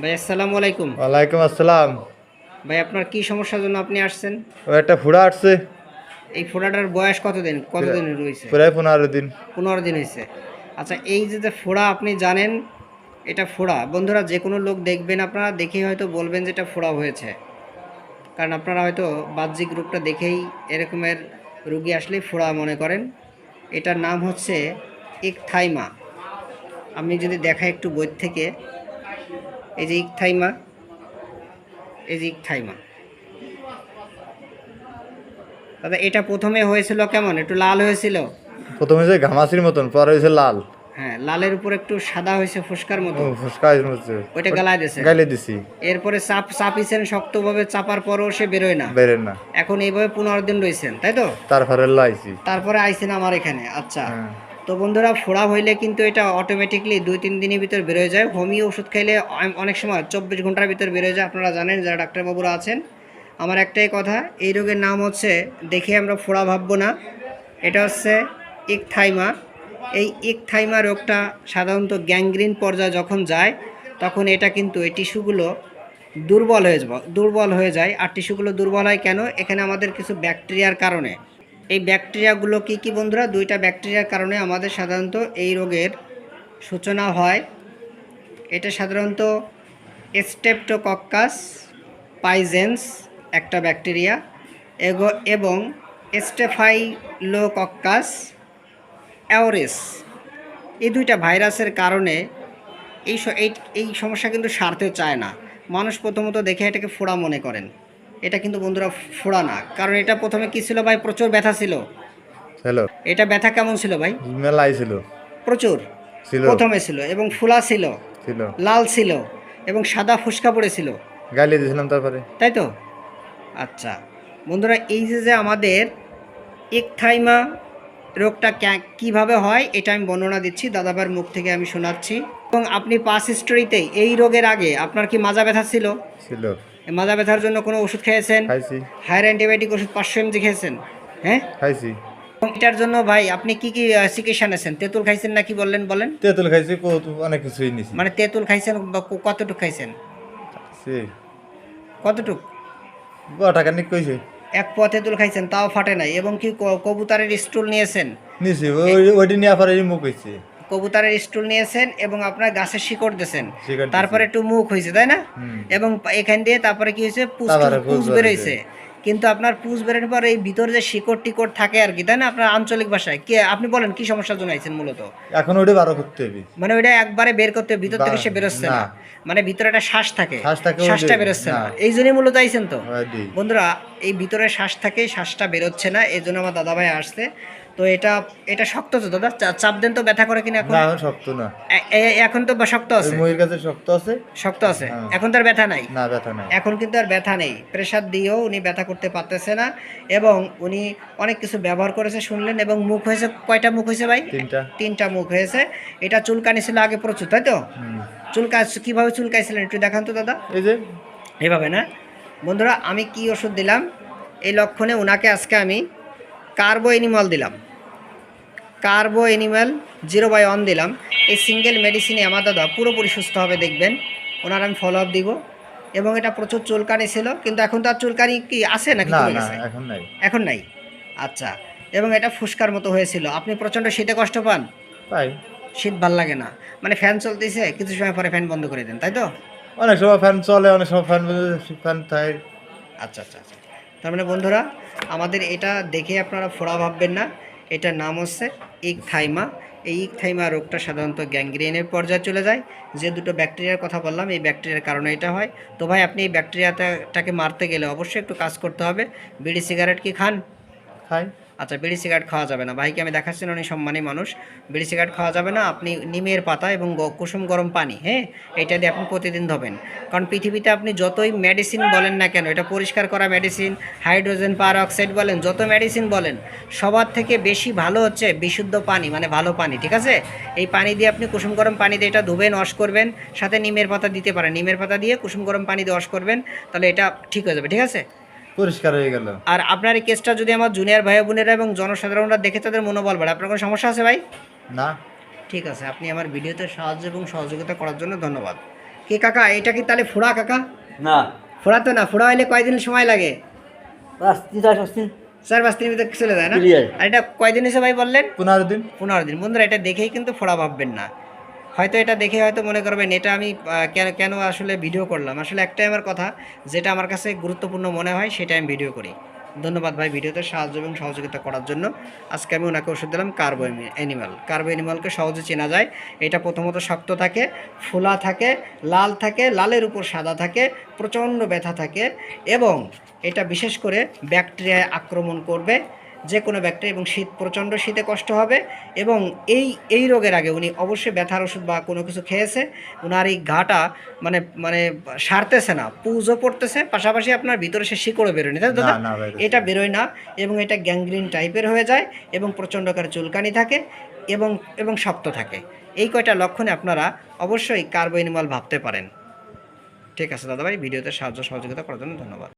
ভাই আসসালামু আলাইকুম। ওয়ালাইকুম আসসালাম। ভাই আপনার কি সমস্যার জন্য আপনি আসছেন? ও একটা ফুড়া আসছে। এই ফোড়াটার বয়স কতদিন? কতদিন রয়েছে? প্রায় পনেরো দিন। পনেরো দিন হয়েছে। আচ্ছা এই যে যে ফোড়া আপনি জানেন এটা ফোড়া। বন্ধুরা যে কোনো লোক দেখবেন আপনারা দেখেই হয়তো বলবেন যে এটা ফোড়া হয়েছে। কারণ আপনারা হয়তো বাহ্যিক রূপটা দেখেই এরকমের রুগী আসলেই ফোড়া মনে করেন। এটার নাম হচ্ছে ইকথাইমা আমি যদি দেখাই একটু বই থেকে এই যে ইকথাইমা এই যে ইকথাইমা। দাদা এটা প্রথমে হয়েছিল কেমন? একটু লাল হয়েছিল? প্রথমে যে ঘামাসির মতন পরে হয়েছে লাল। হ্যাঁ লালের উপর একটু সাদা হয়েছে ফুসকার মতো। ফুসকা হয়েছে ওইটা গালায় দিয়েছে গাইলে দিছি। এরপরে চাপ চাপিছেন শক্তভাবে চাপার পরও সে বেরোয় না। বেরেন না। এখন এইভাবে পনেরো দিন রয়েছেন তাই তো? তারপরে লাইছি। তারপরে আইছেন আমার এখানে আচ্ছা। হ্যাঁ। তো বন্ধুরা, ফোড়া হইলে কিন্তু এটা অটোমেটিকলি দুই, তিন দিনের ভিতর বেরোয় যায়। হোমিও ওষুধ খাইলে অনেক সময় চব্বিশ ঘণ্টার ভিতর বেরোয় যায়। আপনারা জানেন যারা ডাক্তারবাবুরা আছেন। আমার একটাই কথা, এই রোগের নাম হচ্ছে, দেখে আমরা ফোড়া ভাববো না। এটা হচ্ছে ইকথাইমা এই ইকথাইমা রোগটা সাধারণত গ্যাংগ্রিন পর্যায়ে যখন যায়, তখন এটা কিন্তু এই টিস্যুগুলো দুর্বল হয়ে দুর্বল হয়ে যায়। আর টিস্যুগুলো দুর্বল হয় কেন? এখানে আমাদের কিছু ব্যাকটেরিয়ার কারণে। এই ব্যাকটেরিয়াগুলো কি কি বন্ধুরা? দুইটা ব্যাকটেরিয়ার কারণে আমাদের সাধারণত এই রোগের সূচনা হয়। এটা সাধারণত স্টেপটোকক্কাস পাইজেন্স একটা ব্যাকটেরিয়া, এগো- এবং স্টেফাইলোকক্কাস অ্যাওরেস এই দুইটা ভাইরাসের কারণে এই এই সমস্যা কিন্তু সারতে চায় না। মানুষ প্রথমত দেখে এটাকে ফোড়া মনে করেন। এটা কিন্তু বন্ধুরা ফোড়া না কারণ এটা প্রথমে কি ছিল ভাই? প্রচুর ব্যথা ছিল। হ্যালো। এটা ব্যথা কেমন ছিল ভাই? মেলাই ছিল। প্রচুর। ছিল। প্রথমে ছিল এবং ফুলা ছিল। ছিল। লাল ছিল এবং সাদা ফুসকা পড়েছিল গালিয়ে দিয়েছিলাম তারপরে। তাই তো? আচ্ছা। বন্ধুরা এই যে যে আমাদের একথাইমা রোগটা কীভাবে হয় এটা আমি বর্ণনা দিচ্ছি দাদাবার মুখ থেকে আমি শোনাচ্ছি। এবং আপনি পাস হিস্টোরিতে এই রোগের আগে আপনার কি মাজা ব্যথা ছিল? ছিল। এই মাজা ব্যথার জন্য কোনো ওষুধ খেয়েছেন? খাইছি। হায়ার অ্যান্টিবায়োটিক ওষুধ পাঁচশো এমজি খেয়েছেন? হ্যাঁ? খাইছি। এবং এটার জন্য ভাই আপনি কি কি আহ, চিকিৎসা নিয়েছেন? তেঁতুল খাইছেন না কি বললেন বলেন? তেঁতুল খাইছি কত অনেক কিছুই নিছি মানে তেঁতুল খাইছেন বা ক- কতটুক খাইছেন? সে। কতটুক? টাকা নিক কইছে। এক পথে দুল খাইছেন তাও ফাটে নাই। এবং কি কবুতরের স্টুল নিয়েছেন? নিছি ওই ওইটি নিয়ে পরে মুখ হয়েছে কবুতরের স্টুল নিয়েছেন এবং আপনার গাছে শিকড় দিয়েছেন। তারপরে একটু মুখ হয়েছে তাই না? এবং এখান দিয়ে তারপরে কি হয়েছে বের পুষ বেরোইছে। কিন্তু আপনার পুষ বেরোনোর পর এই ভিতরে যে শিকড় টিকড় থাকে আর কি তাই না? আপনার আঞ্চলিক ভাষায়। কি আপনি বলেন কি সমস্যা জানাইছেন মূলত? এখন ওইটা বারো করতে হবে। মানে ওইটা একবারে বের করতে ভিতর থেকে সে বেরোচ্ছে না। মানে ভিতরে একটা শ্বাস থাকে। শ্বাসটা বেরোচ্ছে না। না। এই জন্যই মূলত আইছেন তো। বন্ধুরা এই ভিতরে শ্বাস থাকে শ্বাসটা বেরোচ্ছে না এই জন্য আমার দাদা ভাই আসছে। তো এটা এটা শক্ত তো দাদা চাপ দেন তো ব্যথা করে কিনা এখন? না শক্ত না। এখন তো শক্ত আছে? মহির কাছে শক্ত আছে। শক্ত আছে? হ্যাঁ। এখন তার ব্যথা নাই? না ব্যথা নাই। এখন কিন্তু আর ব্যথা নেই। প্রেশার দিয়েও উনি ব্যথা করতে পারতেছে না এবং উনি অনেক কিছু ব্যবহার করেছে শুনলেন এবং মুখ হয়েছে কয়টা মুখ হয়েছে ভাই? তিনটা। তিনটা মুখ হয়েছে। এটা চুলকানি ছিল আগে প্রচুর তাই তো। চুলকা কীভাবে চুলকাইছিলেন একটু দেখান তো দাদা। এই যে। এভাবে না? বন্ধুরা আমি কি ওষুধ দিলাম? এই লক্ষণে ওনাকে আজকে আমি কার্বো এনিমাল দিলাম। Carbo animal zero by one দিলাম। এই সিঙ্গেল মেডিসিনে আমার দাদা পুরোপুরি সুস্থ হবে দেখবেন। ওনার আমি ফলো আপ দিব। এবং এটা প্রচুর চুলকানি ছিল কিন্তু এখন তার চুলকানি কি আছে নাকি এখন নাই। এখন নাই? আচ্ছা এবং এটা ফুসকার মতো হয়েছিল। আপনি প্রচণ্ড শীতে কষ্ট পান? তাই। শীত ভালো লাগে না। মানে ফ্যান চলতেছে কিছু সময় পরে ফ্যান বন্ধ করে দেন তাই তো? অনেক সময় ফ্যান চলে অনেক সময় ফ্যান ফ্যান থাকে আচ্ছা আচ্ছা আচ্ছা। তার মানে বন্ধুরা, আমাদের এটা দেখে আপনারা ফোড়া ভাববেন না। এটার নাম হচ্ছে থাইমা এই ইক থাইমা রোগটা সাধারণত গ্যাংগ্রেনের পর্যায়ে চলে যায়। যে দুটো ব্যাকটেরিয়ার কথা বললাম, এই ব্যাকটেরিয়ার কারণে এটা হয়। তো ভাই, আপনি এই ব্যাকটেরিয়াটাকে মারতে গেলে অবশ্যই একটু কাজ করতে হবে। বিড়ি, সিগারেট কি খান? খাই। আচ্ছা বিড়ি সিগারেট খাওয়া যাবে না। ভাইকে আমি দেখাচ্ছি, উনি সম্মানী মানুষ। বিড়ি সিগারেট খাওয়া যাবে না, আপনি নিমের পাতা এবং কুসুম গরম পানি হ্যাঁ? এটা দিয়ে আপনি প্রতিদিন ধোবেন। কারণ পৃথিবীতে আপনি যতই মেডিসিন বলেন না কেন, এটা পরিষ্কার করা মেডিসিন হাইড্রোজেন পার অক্সাইড বলেন, যত মেডিসিন বলেন, সবার থেকে বেশি ভালো হচ্ছে বিশুদ্ধ পানি মানে ভালো পানি, ঠিক আছে? এই পানি দিয়ে আপনি কুসুম গরম পানি দিয়ে এটা ধুবেন ওয়াশ করবেন, সাথে নিমের পাতা দিতে পারেন। নিমের পাতা দিয়ে কুসুম গরম পানি দিয়ে ওয়াশ করবেন, তাহলে এটা ঠিক হয়ে যাবে, ঠিক আছে? পরিষ্কার হয়ে গেল। আর আপনার এই কেসটা যদি আমার জুনিয়র ভাই বোনেরা এবং জনসাধারণরা দেখে তাদের মনোবল বাড়ে আপনার কোনো সমস্যা আছে ভাই? না। ঠিক আছে আপনি আমার ভিডিওতে সাহায্য এবং সহযোগিতা করার জন্য ধন্যবাদ। কি কাকা? এটা কি তাহলে ফোড়া কাকা? না। ফোড়া তো না ফোড়া হইলে কয়দিন সময় লাগে? তিন ভিতরে চলে যায় না? আর এটা কয়দিন হিসেবে ভাই বললেন? পনেরো দিন। পনেরো দিন। বন্ধুরা এটা দেখেই কিন্তু ফোড়া ভাববেন না। হয়তো এটা দেখে হয়তো মনে করবেন এটা আমি কেন কেন আসলে ভিডিও করলাম? আসলে একটাই আমার কথা, যেটা আমার কাছে গুরুত্বপূর্ণ মনে হয় সেটা আমি ভিডিও করি। ধন্যবাদ ভাই ভিডিওতে সাহায্য এবং সহযোগিতা করার জন্য। আজকে আমি ওনাকে ওষুধ দিলাম কার্বো অ্যানিমাল কার্বো অ্যানিমালকে সহজে চেনা যায়। এটা প্রথমত শক্ত থাকে, ফোলা থাকে, লাল থাকে, লালের উপর সাদা থাকে, প্রচণ্ড ব্যথা থাকে এবং এটা বিশেষ করে ব্যাকটেরিয়ায় আক্রমণ করবে। যে কোনো ব্যক্তি এবং শীত প্রচণ্ড শীতে কষ্ট হবে এবং এই এই রোগের আগে উনি অবশ্যই ব্যথার ওষুধ বা কোনো কিছু খেয়েছে ওনার এই ঘাটা মানে মানে সারতেছে না পুজো পড়তেছে পাশাপাশি আপনার ভিতরে সে শিকড়ও বেরোয়নি। তাই তো দাদা? এটা বেরোয় না এবং এটা গ্যাংগ্রিন টাইপের হয়ে যায় এবং প্রচণ্ড করে চুলকানি থাকে এবং এবং শক্ত থাকে। এই কয়টা লক্ষণে আপনারা অবশ্যই কার্বো অ্যানিমাল ভাবতে পারেন। ঠিক আছে দাদাভাই ভিডিওতে সাহায্য সহযোগিতা করার জন্য ধন্যবাদ।